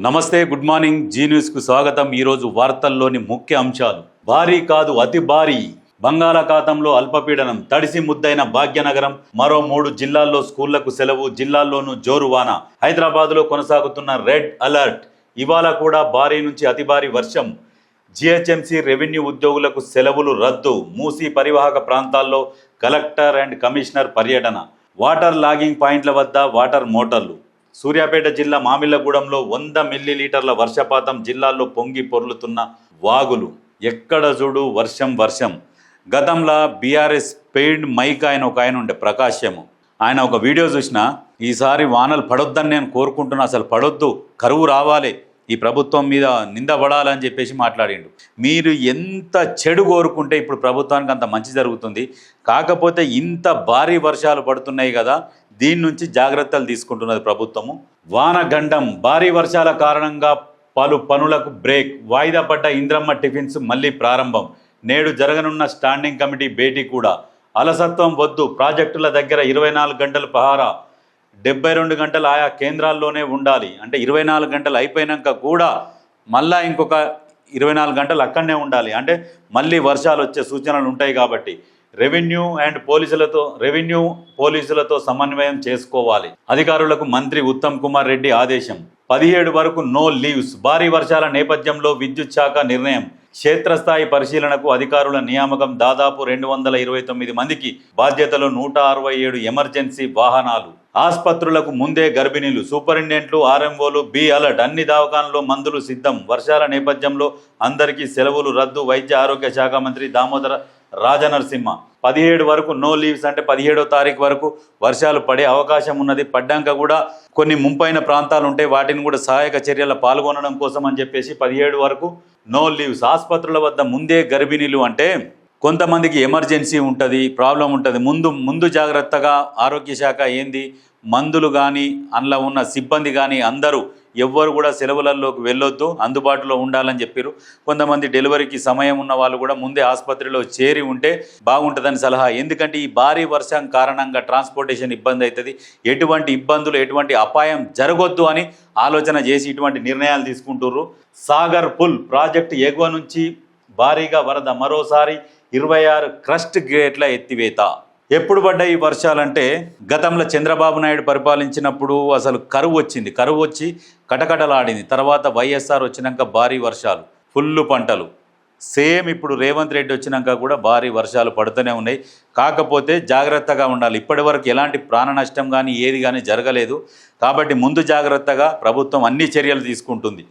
నమస్తే good morning. G న్యూస్కు స్వాగతం. ఈరోజు వార్తల్లోని ముఖ్య అంశాలు. భారీ కాదు అతి భారీ. బంగాళాఖాతంలో అల్పపీడనం తడిసి ముద్దైన భాగ్యనగరం మరో మూడు జిల్లాల్లో స్కూళ్ళకు సెలవు జిల్లాల్లోనూ జోరువాన. హైదరాబాద్లో కొనసాగుతున్న రెడ్ అలర్ట్. ఇవాళ కూడా భారీ నుంచి అతి భారీ వర్షం. జిహెచ్ఎంసీ రెవెన్యూ ఉద్యోగులకు సెలవులు రద్దు. మూసీ పరివాహక ప్రాంతాల్లో కలెక్టర్ అండ్ కమిషనర్ పర్యటన. వాటర్ లాగింగ్ పాయింట్ల వద్ద వాటర్ మోటార్లు. సూర్యాపేట జిల్లా మామిళ్ళగూడెంలో వంద మిల్లీలీటర్ల వర్షపాతం జిల్లాల్లో పొంగి పొర్లుతున్న వాగులు. ఎక్కడ చూడు వర్షం వర్షం. గతంలో బీఆర్ఎస్ పెయిడ్ మైక్ ఆయన ఒక ఆయన ఉండే ప్రకాశ్యము. ఆయన ఒక వీడియో చూసిన ఈసారి వానలు పడొద్దని నేను కోరుకుంటున్నా అసలు పడొద్దు కరువు రావాలి ఈ ప్రభుత్వం మీద నిందపడాలని చెప్పేసి మాట్లాడిండు. మీరు ఎంత చెడు కోరుకుంటే ఇప్పుడు ప్రభుత్వానికి అంత మంచి జరుగుతుంది. కాకపోతే ఇంత భారీ వర్షాలు పడుతున్నాయి కదా దీని నుంచి జాగ్రత్తలు తీసుకుంటున్నది ప్రభుత్వము. వానగండం భారీ వర్షాల కారణంగా పలు పనులకు బ్రేక్ వాయిదా పడ్డ ఇంద్రమ్మ టిఫిన్స్ మళ్ళీ ప్రారంభం. నేడు జరగనున్న స్టాండింగ్ కమిటీ భేటీ కూడా. అలసత్వం వద్దు ప్రాజెక్టుల దగ్గర ఇరవై నాలుగు గంటలు పహారా. డెబ్బై రెండు గంటలు ఆయా కేంద్రాల్లోనే ఉండాలి. అంటే ఇరవై నాలుగు గంటలు అయిపోయినాక కూడా మళ్ళా ఇంకొక ఇరవై నాలుగు గంటలు అక్కడనే ఉండాలి. అంటే మళ్ళీ వర్షాలు వచ్చే సూచనలు ఉంటాయి కాబట్టి. రెవెన్యూ అండ్ పోలీసులతో రెవెన్యూ పోలీసులతో సమన్వయం చేసుకోవాలి. అధికారులకు మంత్రి ఉత్తమ్ కుమార్ రెడ్డి ఆదేశం. పదిహేడు వరకు నో లీవ్స్ భారీ వర్షాల నేపథ్యంలో విద్యుత్ శాఖ నిర్ణయం. క్షేత్రస్థాయి పరిశీలనకు అధికారుల నియామకం దాదాపు రెండు వందల ఇరవై తొమ్మిది మందికి బాధ్యతలు నూట అరవై ఏడు ఎమర్జెన్సీ వాహనాలు. ఆసుపత్రులకు ముందే గర్భిణీలు సూపరింటెండెంట్లు ఆర్ఎంఓలు బి అలర్ట్ అన్ని దవాఖాన్లో మందులు సిద్ధం. వర్షాల నేపథ్యంలో అందరికీ సెలవులు రద్దు. వైద్య ఆరోగ్య శాఖ మంత్రి దామోదర రాజనరసింహ పదిహేడు వరకు నో లీవ్స్ అంటే పదిహేడో తారీఖు వరకు వర్షాలు పడే అవకాశం ఉన్నది. పడ్డాక కూడా కొన్ని ముంపైన ప్రాంతాలు ఉంటాయి వాటిని కూడా సహాయక చర్యల పాల్గొనడం కోసం అని చెప్పేసి పదిహేడు వరకు నో లీవ్స్. ఆసుపత్రుల వద్ద ముందే గర్భిణీలు అంటే కొంతమందికి ఎమర్జెన్సీ ఉంటుంది ప్రాబ్లం ఉంటుంది. ముందు ముందు జాగ్రత్తగా ఆరోగ్య శాఖ ఏంది? మందులు కానీ అందులో ఉన్న సిబ్బంది కానీ అందరూ ఎవ్వరు కూడా సెలవులలోకి వెళ్ళొద్దు అందుబాటులో ఉండాలని చెప్పారు కొంతమంది డెలివరీకి సమయం ఉన్న వాళ్ళు కూడా ముందే ఆసుపత్రిలో చేరి ఉంటే బాగుంటుందని సలహా. ఎందుకంటే ఈ భారీ వర్షం కారణంగా ట్రాన్స్పోర్టేషన్ ఇబ్బంది అవుతుంది ఎటువంటి ఇబ్బందులు ఎటువంటి అపాయం జరగొద్దు అని ఆలోచన చేసి ఇటువంటి నిర్ణయాలు తీసుకుంటుర్రు. సాగర్ పుల్ ప్రాజెక్టు ఎగువ నుంచి భారీగా వరద మరోసారి ఇరవై ఆరు క్రస్ట్ గేట్ల ఎత్తివేత. ఎప్పుడు పడ్డాయి ఈ వర్షాలంటే గతంలో చంద్రబాబు నాయుడు పరిపాలించినప్పుడు అసలు కరువు వచ్చింది. కరువు వచ్చి కటకటలాడింది. తర్వాత వైఎస్ఆర్ వచ్చినాక భారీ వర్షాలు ఫుల్లు పంటలు. సేమ్ ఇప్పుడు రేవంత్ రెడ్డి వచ్చినాక కూడా భారీ వర్షాలు పడుతూనే ఉన్నాయి. కాకపోతే జాగ్రత్తగా ఉండాలి. ఇప్పటి వరకు ఎలాంటి ప్రాణ నష్టం కానీ ఏది కానీ జరగలేదు. కాబట్టి ముందు జాగ్రత్తగా ప్రభుత్వం అన్ని చర్యలు తీసుకుంటుంది.